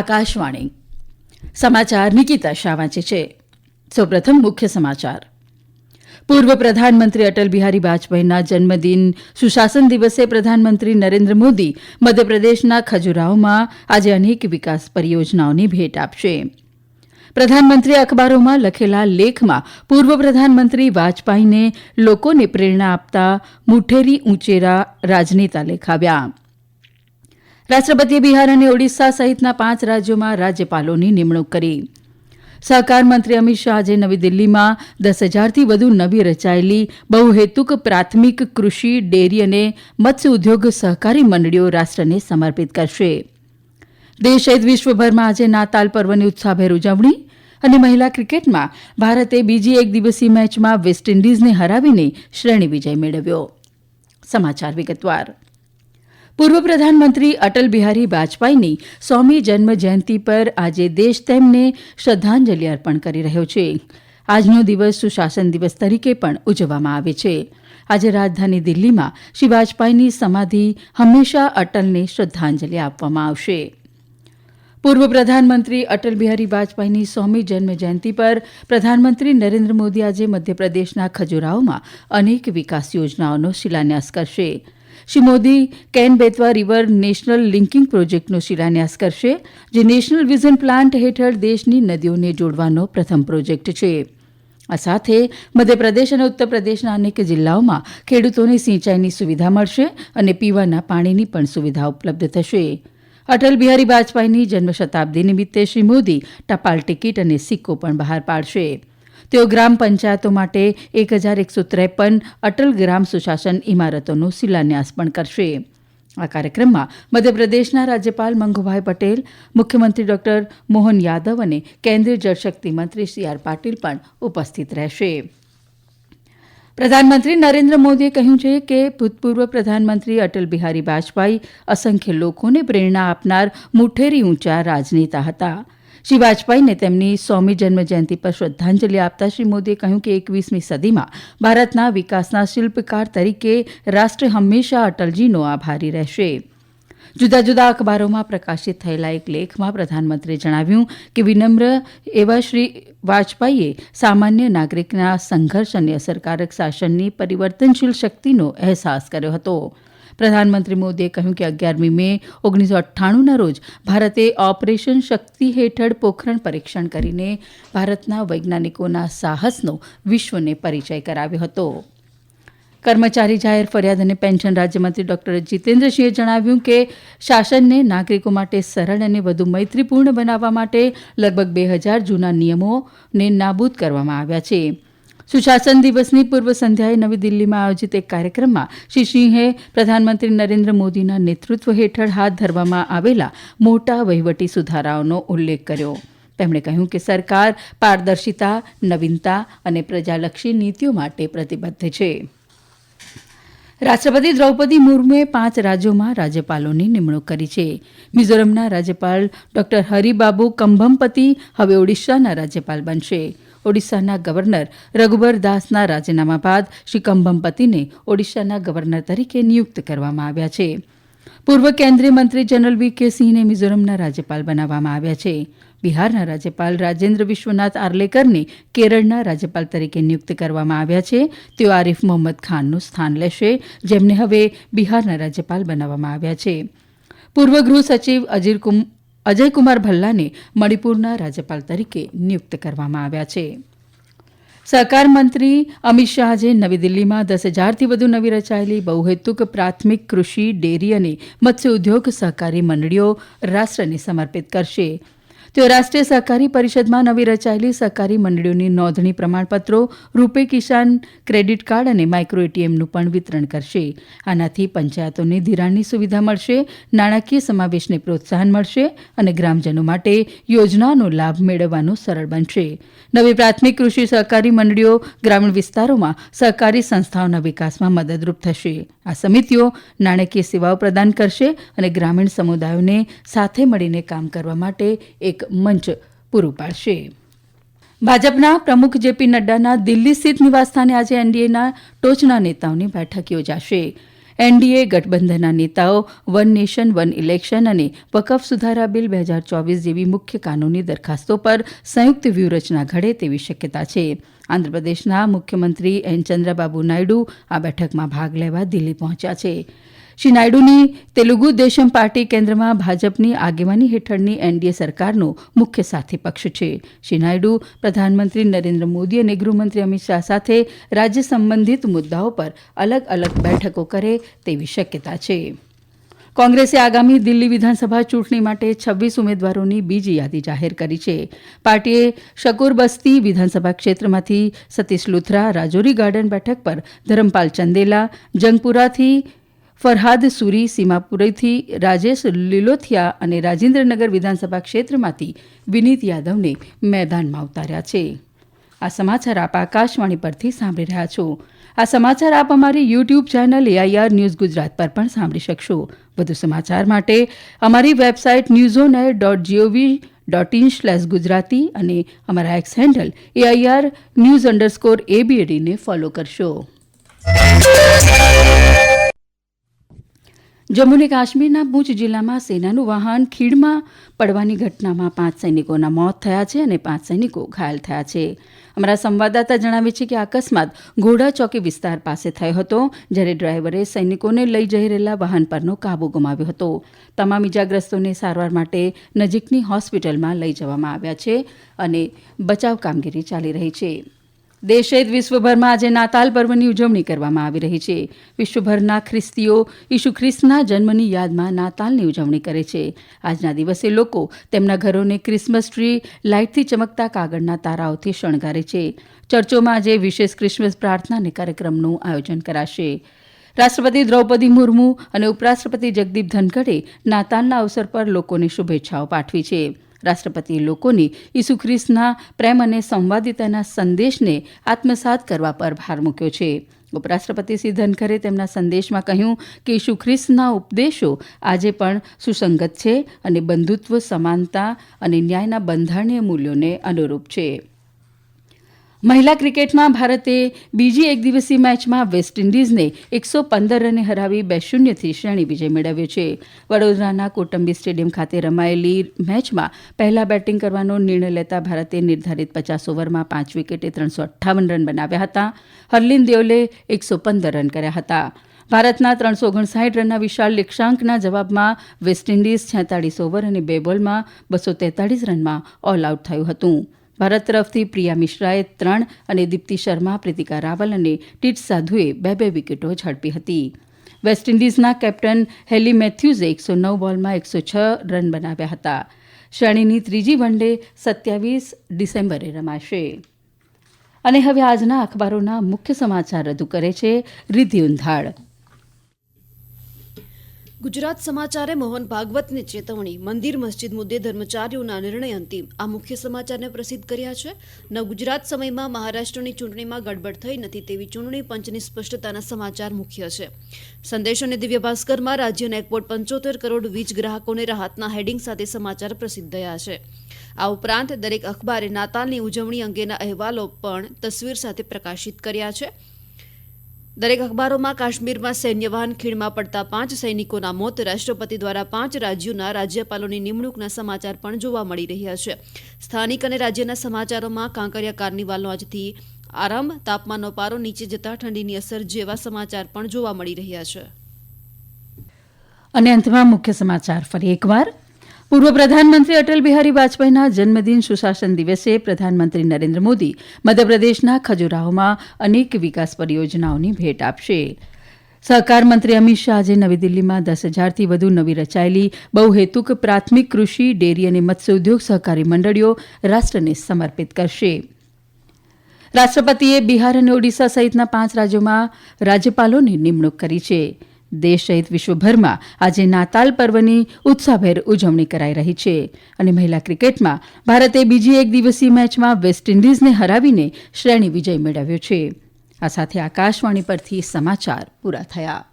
આકાશવાણી. સમાચાર નિકિતા શાહ વાંચે છે. સૌપ્રથમ મુખ્ય સમાચાર. પૂર્વ પ્રધાનમંત્રી અટલ બિહારી વાજપેયીના જન્મદિન સુશાસન દિવસે પ્રધાનમંત્રી નરેન્દ્ર મોદી મધ્યપ્રદેશના ખજુરાહોમાં આજે અનેક વિકાસ પરિયોજનાઓની ભેટ આપશે. પ્રધાનમંત્રીએ અખબારોમાં લખેલા લેખમાં પૂર્વ પ્રધાનમંત્રી વાજપેયીને લોકોને પ્રેરણા આપતા મુઠેરી ઉંચેરા રાજનેતા લેખાવ્યા. રાષ્ટ્રપતિએ બિહાર અને ઓડિશા સહિતના પાંચ રાજ્યોમાં રાજ્યપાલોની નિમણૂક કરી. સહકાર મંત્રી અમિત શાહ આજે નવી દિલ્હીમાં દસ હજારથી વધુ નવી રચાયેલી બહુહેતુક પ્રાથમિક કૃષિ, ડેરી અને મત્સ્ય ઉદ્યોગ સહકારી મંડળીઓ રાષ્ટ્રને સમર્પિત કરશે. દેશ સહિત વિશ્વભરમાં આજે નાતાલ પર્વની ઉત્સાહભેર ઉજવણી અને મહિલા ક્રિકેટમાં ભારતે બીજી એક દિવસીય મેચમાં વેસ્ટ ઇન્ડિઝને હરાવીને શ્રેણી વિજય મેળવ્યો. સમાચાર વિગતવાર. પૂર્વ પ્રધાનમંત્રી અટલ બિહારી વાજપેયીની સોમી જન્મ જયંતિ પર આજે દેશ તેમને શ્રદ્ધાંજલિ અર્પણ કરી રહ્યો છે. આજનો દિવસ સુશાસન દિવસ તરીકે પણ ઉજવવામાં આવે છે. આજે રાજધાની દિલ્હીમાં શ્રી વાજપેયીની સમાધિ હંમેશા અટલને શ્રદ્ધાંજલિ આપવામાં આવશે. પૂર્વ પ્રધાનમંત્રી અટલ બિહારી વાજપેયીની સોમી જન્મ જયંતિ પર પ્રધાનમંત્રી નરેન્દ્ર મોદી આજે મધ્યપ્રદેશના ખજુરાહોમાં અનેક વિકાસ યોજનાઓનો શિલાન્યાસ કરશે. Shri Modi Ken Betwa river national linking પ્રોજેક્ટનો શિલાન્યાસ કરશે, જે નેશનલ વિઝન પ્લાન્ટ હેઠળ દેશની નદીઓને જોડવાનો પ્રથમ પ્રોજેક્ટ છે. આ સાથે મધ્યપ્રદેશ અને ઉત્તર પ્રદેશના અનેક જિલ્લાઓમાં ખેડૂતોને સિંચાઈની સુવિધા મળશે અને પીવાના પાણીની પણ સુવિધા ઉપલબ્ધ થશે. અટલ બિહારી વાજપેયીની જન્મશતાબ્દી નિમિત્તે શ્રી મોદી ટપાલ ટિકિટ અને સિક્કો પણ બહાર પાડશે. તેઓ ગ્રામ પંચાયતો માટે એક હજાર એકસો ત્રેપન અટલ ગ્રામ સુશાસન ઇમારતોનો શિલાન્યાસ પણ કરશે. આ કાર્યક્રમમાં મધ્યપ્રદેશના રાજ્યપાલ મંગુભાઈ પટેલ, મુખ્યમંત્રી ડોક્ટર મોહન યાદવ અને કેન્દ્રીય જળશક્તિ મંત્રી સી આર પાટીલ પણ ઉપસ્થિત રહેશે. પ્રધાનમંત્રી નરેન્દ્ર મોદીએ કહ્યું છે કે ભૂતપૂર્વ પ્રધાનમંત્રી અટલ બિહારી વાજપેયી અસંખ્ય લોકોને પ્રેરણા આપનાર મુઠેરી ઊંચા રાજનેતા હતા. શ્રી વાજપેયીને તેમની સોમી જન્મજયંતિ પર શ્રદ્ધાંજલિ આપતા શ્રી મોદીએ કહ્યું કે એકવીસમી સદીમાં ભારતના વિકાસના શિલ્પકાર તરીકે રાષ્ટ્ર હંમેશા અટલજીનો આભારી રહેશે. જુદા જુદા અખબારોમાં પ્રકાશિત થયેલા એક લેખમાં પ્રધાનમંત્રીએ જણાવ્યું કે વિનમ્ર એવા શ્રી વાજપેયીએ સામાન્ય નાગરિકના સંઘર્ષ અને અસરકારક શાસનની પરિવર્તનશીલ શક્તિનો અહેસાસ કર્યો હતો. પ્રધાનમંત્રી મોદીએ કહ્યું કે અગિયારમી મે ઓગણીસો અઠ્ઠાણુંના રોજ ભારતે ઓપરેશન શક્તિ હેઠળ પોખરણ પરીક્ષણ કરીને ભારતના વૈજ્ઞાનિકોના સાહસનો વિશ્વને પરિચય કરાવ્યો હતો. કર્મચારી જાહેર ફરિયાદ અને પેન્શન રાજ્યમંત્રી ડોક્ટર જીતેન્દ્રસિંહે જણાવ્યું કે શાસનને નાગરિકો માટે સરળ અને વધુ મૈત્રીપૂર્ણ બનાવવા માટે લગભગ બે હજાર જૂના નિયમોને નાબૂદ કરવામાં આવ્યા છે. સુશાસન દિવસની પૂર્વ સંધ્યાએ નવી દિલ્હીમાં આયોજિત એક કાર્યક્રમમાં શ્રી સિંહે પ્રધાનમંત્રી નરેન્દ્ર મોદીના નેતૃત્વ હેઠળ હાથ ધરવામાં આવેલા મોટા વહીવટી સુધારાઓનો ઉલ્લેખ કર્યો. તેમણે કહ્યું કે સરકાર પારદર્શિતા, નવીનતા અને પ્રજાલક્ષી નીતિઓ માટે પ્રતિબદ્ધ છે. રાષ્ટ્રપતિ દ્રૌપદી મુર્મુએ પાંચ રાજ્યોમાં રાજ્યપાલોની નિમણૂક કરી છે. મિઝોરમના રાજ્યપાલ ડોક્ટર હરિબાબુ કંભમપતિ હવે ઓડિશાના રાજ્યપાલ બનશે. ઓડિશાના ગવર્નર રઘુબર દાસના રાજીનામા બાદ શ્રી કંભમપતિને ઓડિશાના ગવર્નર તરીકે નિયુક્ત કરવામાં આવ્યા છે. પૂર્વ કેન્દ્રીય મંત્રી જનરલ વી કે સિંહને મિઝોરમના રાજ્યપાલ બનાવવામાં આવ્યા છે. બિહારના રાજ્યપાલ રાજેન્દ્ર વિશ્વનાથ આર્લેકરને કેરળના રાજ્યપાલ તરીકે નિયુક્ત કરવામાં આવ્યા છે. તેઓ આરીફ મોહમ્મદ ખાનનું સ્થાન લેશે, જેમને હવે બિહારના રાજ્યપાલ બનાવવામાં આવ્યા છે. પૂર્વ ગૃહ સચિવ અજયકુમાર ભલ્લાને મણિપુરના રાજ્યપાલ તરીકે નિયુક્ત કરવામાં આવ્યા છે. સહકાર મંત્રી અમિત શાહ આજે નવી દિલ્હીમાં દસ હજારથી વધુ નવી રચાયેલી બહુહેતુક પ્રાથમિક કૃષિ ડેરી અને મત્સ્ય ઉદ્યોગ સહકારી મંડળીઓ રાષ્ટ્રને સમર્પિત કરશે. તેઓ રાષ્ટ્રીય સહકારી પરિષદમાં નવી રચાયેલી સહકારી મંડળીઓની નોંધણી પ્રમાણપત્રો, રૂપે કિસાન ક્રેડિટ કાર્ડ અને માઇક્રો એટીએમનું પણ વિતરણ કરશે. આનાથી પંચાયતોને ધિરાણની સુવિધા મળશે, નાણાકીય સમાવેશને પ્રોત્સાહન મળશે અને ગ્રામજનો માટે યોજનાનો લાભ મેળવવાનું સરળ બનશે. નવી પ્રાથમિક કૃષિ સહકારી મંડળીઓ ગ્રામીણ વિસ્તારોમાં સહકારી સંસ્થાઓના વિકાસમાં મદદરૂપ થશે. આ સમિતિઓ નાણાકીય સેવાઓ પ્રદાન કરશે અને ગ્રામીણ સમુદાયોને સાથે મળીને કામ કરવા માટે એક મંચ પૂરું પાડશે. ભાજપના પ્રમુખ જેપી નડ્ડાના દિલ્હી સ્થિત નિવાસસ્થાને આજે એનડીએના ટોચના નેતાઓની બેઠક યોજાશે. એનડીએ ગઠબંધનના નેતાઓ વન નેશન, વન ઇલેક્શન અને વકફ સુધારા બિલ બે હજાર ચોવીસ જેવી મુખ્ય કાનૂની દરખાસ્તો પર સંયુક્ત વ્યૂહરચના ઘડે તેવી શક્યતા છે. આંધ્રપ્રદેશના મુખ્યમંત્રી એન ચંદ્રબાબુ નાયડુ આ બેઠકમાં ભાગ લેવા દિલ્હી પહોંચ્યા છે. શ્રી નાયડુની તેલુગુ દેશમ પાર્ટી કેન્દ્રમાં ભાજપની આગેવાની હેઠળની એનડીએ સરકારનો મુખ્ય સાથી પક્ષ છે. શ્રી નાયડુ પ્રધાનમંત્રી નરેન્દ્ર મોદી અને ગૃહમંત્રી અમિત શાહ સાથે રાજ્ય સંબંધિત મુદ્દાઓ પર અલગ અલગ બેઠકો કરે તેવી શક્યતા છે. કોંગ્રેસે આગામી દિલ્હી વિધાનસભા ચૂંટણી માટે છવ્વીસ ઉમેદવારોની બીજી યાદી જાહેર કરી છે. પાર્ટીએ શકુર બસ્તી વિધાનસભા ક્ષેત્રમાંથી સતીશ લુથરા, રાજૌરી ગાર્ડન બેઠક પર ધરમપાલ ચંદેલા, જંગપુરાથી ફરહાદ સુરી સીમાપુરીથી રાજેશ લીલોથિયા અને રાજેન્દ્રનગર વિધાનસભા ક્ષેત્રમાંથી વિનીત યાદવને મેદાનમાં ઉતાર્યા છે. આ સમાચાર આપ આકાશવાણી પરથી સાંભળી રહ્યા છો. આ સમાચાર આપ અમારી YouTube channel AIR news Gujarat પર પણ સાંભળી શકશો. વધુ સમાચાર માટે અમારી website news on air dot GOV dot in slash Gujarati અને અમારા X handle AIR news underscore એબીએડીને follow કરશો. જમ્મુ અને કાશ્મીરના પૂંચ જિલ્લામાં સેનાનું વાહન ખીણમાં પડવાની ઘટનામાં પાંચ સૈનિકોના મોત થયા છે અને પાંચ સૈનિકો ઘાયલ થયા છે. અમારા સંવાદદાતા જણાવે છે કે આ અકસ્માત ઘોડા ચોકી વિસ્તાર પાસે થયો હતો, જ્યારે ડ્રાઈવરે સૈનિકોને લઈ જઈ રહેલા વાહન પરનો કાબુ ગુમાવ્યો હતો. તમામ ઇજાગ્રસ્તોને સારવાર માટે નજીકની હોસ્પિટલમાં લઈ જવામાં આવ્યા છે અને બચાવ કામગીરી ચાલી રહી છે. દેશ સહિત વિશ્વભરમાં આજે નાતાલ પર્વની ઉજવણી કરવામાં આવી રહી છે. વિશ્વભરના ખ્રિસ્તીઓ ઈસુ ખ્રિસ્તના જન્મની યાદમાં નાતાલની ઉજવણી કરે છે. આજના દિવસે લોકો તેમના ઘરોને ક્રિસમસ ટ્રી લાઇટથી ચમકતા કાગળના તારાઓથી શણગારે છે. ચર્ચોમાં આજે વિશેષ ક્રિસમસ પ્રાર્થના અને કાર્યક્રમનું આયોજન કરાશે. રાષ્ટ્રપતિ દ્રૌપદી મુર્મુ અને ઉપરાષ્ટ્રપતિ જગદીપ ધનખડે નાતાલના અવસર પર લોકોને શુભેચ્છાઓ પાઠવી છે. રાષ્ટ્રપતિએ લોકોને ઈસુ ખ્રિસ્તના પ્રેમ અને સંવાદિતાના સંદેશને આત્મસાત કરવા પર ભાર મૂક્યો છે. ઉપરાષ્ટ્રપતિ શ્રી ધનખરે તેમના સંદેશમાં કહ્યું કે ઈસુ ખ્રિસ્તના ઉપદેશો આજે પણ સુસંગત છે અને બંધુત્વ, સમાનતા અને ન્યાયના બંધારણીય મૂલ્યોને અનુરૂપ છે. મહિલા ક્રિકેટમાં ભારતે બીજી એક દિવસીય મેચમાં વેસ્ટ ઇન્ડિઝને એકસો પંદર રને હરાવી બે શૂન્યથી શ્રેણી વિજય મેળવ્યો છે. વડોદરાના કોટંબી સ્ટેડિયમ ખાતે રમાયેલી મેચમાં પહેલા બેટિંગ કરવાનો નિર્ણય લેતા ભારતે નિર્ધારિત પચાસ ઓવરમાં પાંચ વિકેટે ત્રણસો અઠ્ઠાવન રન બનાવ્યા હતા. હરલીન દેવલે એકસો પંદર રન કર્યા હતા. ભારતના ત્રણસો ઓગણસાઠ રનના વિશાળ લક્ષ્યાંકના જવાબમાં વેસ્ટ ઇન્ડિઝ છેતાળીસ ઓવર અને બે બોલમાં બસો તેતાળીસ રનમાં ઓલ આઉટ થયું હતું. ભારત તરફથી પ્રિયા મિશ્રાએ ત્રણ અને દીપ્તિ શર્મા, પ્રીતિકા રાવલ અને ટીટ સાધુએ બે બે વિકેટો ઝડપી હતી. વેસ્ટ ઇન્ડિઝના કેપ્ટન હેલી મેથ્યુઝે એકસો નવ બોલમાં એકસો છ રન બનાવ્યા હતા. શ્રેણીની ત્રીજી વન ડે સત્યાવીસ ડિસેમ્બરે રમાશે. અને હવે આજના અખબારોના મુખ્ય સમાચાર રજૂ કરે છે રિધિ ઉંધાડ ગુજરાત સમાચારે મોહન ભાગવતની ચેતવણી. મંદિર, મસ્જિદ મુદ્દે ધર્મચારીઓના નિર્ણય અંતિમ. આ મુખ્ય સમાચારને પ્રસિદ્ધ કર્યા છે. નવ ગુજરાત સમયમાં મહારાષ્ટ્રની ચૂંટણીમાં ગડબડ થઈ નથી તેવી ચૂંટણી પંચની સ્પષ્ટતાના સમાચાર મુખ્ય છે. સંદેશ અને દિવ્ય ભાસ્કરમાં રાજ્યના એકપોટ પંચોતેર કરોડ વીજ ગ્રાહકોને રાહતના હેડિંગ સાથે સમાચાર પ્રસિદ્ધ થયા છે. આ ઉપરાંત દરેક અખબારે નાતાલની ઉજવણી અંગેના અહેવાલો પણ તસવીર સાથે પ્રકાશિત કર્યા છે. દરેક અખબારોમાં કાશ્મીરમાં સૈન્યવાહન ખીણમાં પડતા પાંચ સૈનિકોના મોત, રાષ્ટ્રપતિ દ્વારા પાંચ રાજ્યોના રાજ્યપાલોની નિમણૂકના સમાચાર પણ જોવા મળી રહ્યા છે. સ્થાનિક અને રાજ્યના સમાચારોમાં કાંકરિયા કાર્નિવાલનો આજથી આરંભ, તાપમાનનો પારો, નીચે જતા ઠંડીની અસર જેવા સમાચાર પણ જોવા મળી રહ્યા છે. અને અંતમાં મુખ્ય સમાચાર, ફરી એકવાર. પૂર્વ પ્રધાનમંત્રી અટલ બિહારી વાજપેયીના જન્મદિન સુશાસન દિવસે પ્રધાનમંત્રી નરેન્દ્ર મોદી મધ્યપ્રદેશના ખજુરાહોમાં અનેક વિકાસ પરિયોજનાઓની ભેટ આપશે. સહકાર મંત્રી અમિત શાહ આજે નવી દિલ્હીમાં દસ હજારથી વધુ નવી રચાયેલી બહુહેતુક પ્રાથમિક કૃષિ, ડેરી અને મત્સ્ય ઉદ્યોગ સહકારી મંડળીઓ રાષ્ટ્રને સમર્પિત કરશે. રાષ્ટ્રપતિએ બિહાર અને ઓડિશા સહિતના પાંચ રાજ્યોમાં રાજ્યપાલોની નિમણૂક કરી છે. દેશ સહિત વિશ્વભરમાં આજે નાતાલ પર્વની ઉત્સાહભેર ઉજવણી કરાઈ રહી છે. અને મહિલા ક્રિકેટમાં ભારતે બીજી એક દિવસીય મેચમાં વેસ્ટ ઇન્ડિઝને હરાવીને શ્રેણી વિજય મેળવ્યો છે. આ સાથે આકાશવાણી પરથી સમાચાર પૂરા થયા.